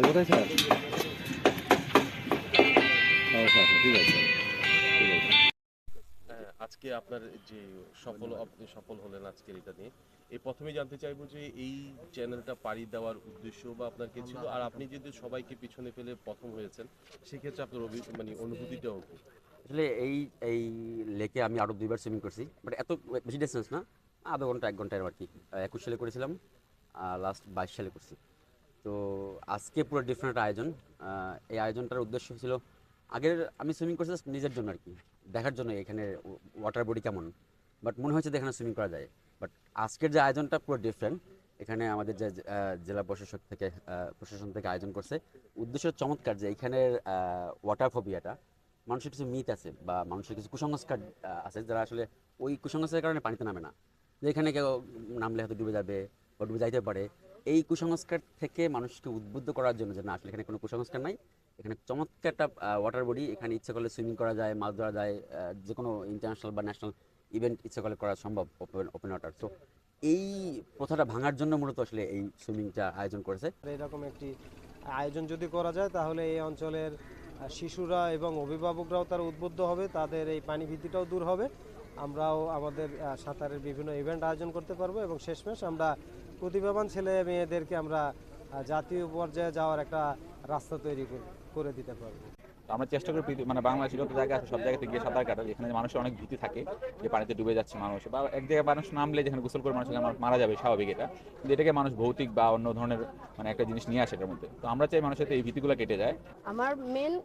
তো কোথায় sir? Sir ঠিক আছে ঠিক আছে। হ্যাঁ, আজকে আপনার যে সফল আপনি সফল হলেন আজকের এটা নিয়ে এই প্রথমেই জানতে চাইব যে এই চ্যানেলটা পাড়ি দেওয়ার উদ্দেশ্য বা আপনার কি ছিল? আর আপনি যদি সবাইকে পিছনে ফেলে প্রথম হয়েছেন সেক্ষেত্রে আপনার অভি মানে অনুভূতিটাও আসলে এই এই লেকে আমি আরও দুইবার সুইমিং করছি বাট এত বেশি ডিস্টেন্স না আধা ঘণ্টা এক ঘন্টায় আর কি। একুশ সালে করেছিলাম আর লাস্ট বাইশ সালে করছি। তো আজকে পুরো ডিফারেন্ট আয়োজন। এই আয়োজনটার উদ্দেশ্য ছিল আগের আমি সুইমিং করছি নিজের জন্য আর কি দেখার জন্য এখানে ওয়াটার বডি কেমন। বাট মনে হচ্ছে যে এখানে সুইমিং করা যায়। বাট আজকের যে আয়োজনটা পুরো ডিফারেন্ট এখানে আমাদের যে জেলা প্রশাসক থেকে প্রশাসন থেকে আয়োজন করছে। উদ্দেশ্য চমৎকার যে এখানের ওয়াটার ফোবিয়াটা মানুষের কিছু মিথ আছে বা মানুষের কিছু কুসংস্কার আছে যারা আসলে ওই কুসংস্কারের কারণে পানিতে নামে না। যে এখানে কেউ নামলে হয়তো ডুবে যাবে বা ডুবে যাইতে পারে। এই কুসংস্কার থেকে মানুষকে উদ্বুদ্ধ করার জন্য যে না, আসলে এখানে কোনো কুসংস্কার নাই। এখানে চমৎকার একটা ওয়াটার বডি এখানে ইচ্ছে করলে সুইমিং করা যায়, মাছ ধরা যায় যে কোনো ইন্টারন্যাশনাল বা ন্যাশনাল ইভেন্ট ইচ্ছে করলে করা সম্ভব ওপেন ওপেন ওয়াটার তো এই প্রথাটা ভাঙার জন্য মূলত আসলে এই সুইমিংটা আয়োজন করেছে। এরকম একটি আয়োজন যদি করা যায়, তাহলে এই অঞ্চলের শিশুরা এবং অভিভাবকরাও তারা উদ্বুদ্ধ হবে, তাদের এই পানি ভীতিটাও দূর হবে। আমরাও আমাদের সাঁতারের বিভিন্ন ইভেন্ট আয়োজন করতে পারব এবং শেষমেশ আমরা প্রতিভাবান ছেলে মেয়েদেরকে আমরা জাতীয় পর্যায়ে যাওয়ার একটা রাস্তা তৈরি করে- করে দিতে পারব। তো আমরা চেষ্টা করি মানে বাংলাদেশে যত জায়গা আছে সব জায়গাতে গিয়ে সাঁতার কাটার। এখানে মানুষের অনেক ভীতি থাকে যে পানিতে ডুবে যাচ্ছে মানুষ বা এক জায়গায় মানুষ নামলে যেখানে গোসল করে মানুষ মানুষ মারা যাবে স্বাভাবিক এটা। কিন্তু এটাকে মানুষ ভৌতিক বা অন্য ধরনের মানে একটা জিনিস নিয়ে আসে এটার মধ্যে। তো আমরা চাই মানুষের এই ভীতিগুলো কেটে যায়। আমার মেন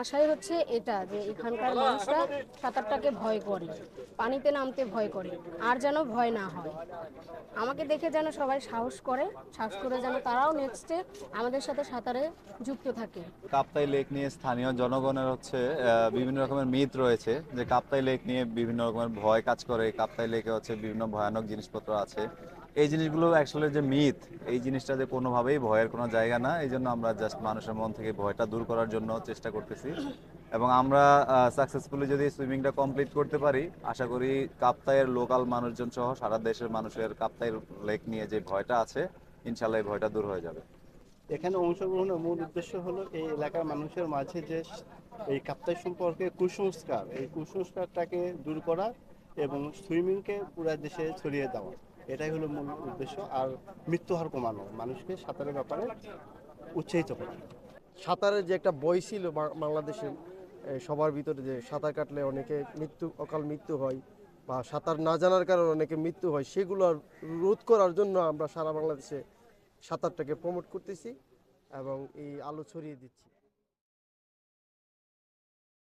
আশাই হচ্ছে এটা, যে এখানকার মানুষরা সাঁতারটাকে ভয় করে, পানিতে নামতে ভয় করে, আর যেন ভয় না হয়। আমাকে দেখে যেন সবাই সাহস করে সাহস করে যেন তারাও নেক্সটে আমাদের সাথে সাঁতারে যুক্ত থাকে। কাপ্তাই লেক নিয়ে স্থানীয় জনগণের হচ্ছে বিভিন্ন রকমের মিথ রয়েছে, যে কাপ্তাই লেক নিয়ে বিভিন্ন রকমের ভয় কাজ করে। কাপ্তাই লেকে হচ্ছে বিভিন্ন ভয়ানক জিনিসপত্র আছে। এই জিনিসগুলো অ্যাকচুয়ালি যে মিথ এই জিনিসটা যে কোনোভাবেই ভয়ের কোনো জায়গা না, এই জন্য আমরা জাস্ট মানুষের মন থেকে ভয়টা দূর করার জন্য চেষ্টা করতেছি। এবং আমরা সাকসেসফুলি যদি সুইমিংটা কমপ্লিট করতে পারি, আশা করি কাপ্তাইয়ের লোকাল মানুষজন সহ সারা দেশের মানুষের কাপ্তাই লেক নিয়ে যে ভয়টা আছে, ইনশাল্লাহ এই ভয়টা দূর হয়ে যাবে। এখানে অংশগ্রহণের মূল উদ্দেশ্য হলো এই এলাকার মানুষের মাঝে যে এই কাপ্তাই সম্পর্কে কুসংস্কার, এই কুসংস্কারটাকে দূর করা এবং সুইমিংকে পুরা দেশে ছড়িয়ে দেওয়া। এটাই হলো মূল উদ্দেশ্য। আর মৃত্যু হার কমানো, মানুষকে সাঁতারের ব্যাপারে উৎসাহিত করা। সাঁতারের যে একটা বই ছিল বাংলাদেশে সবার ভিতরে যে সাঁতার কাটলে অনেকে মৃত্যু, অকাল মৃত্যু হয় বা সাঁতার না জানার কারণে অনেকে মৃত্যু হয়, সেগুলো রোধ করার জন্য আমরা সারা বাংলাদেশে সাঁতারটাকে প্রমোট করতেছি এবং এই আলো ছড়িয়ে দিচ্ছি।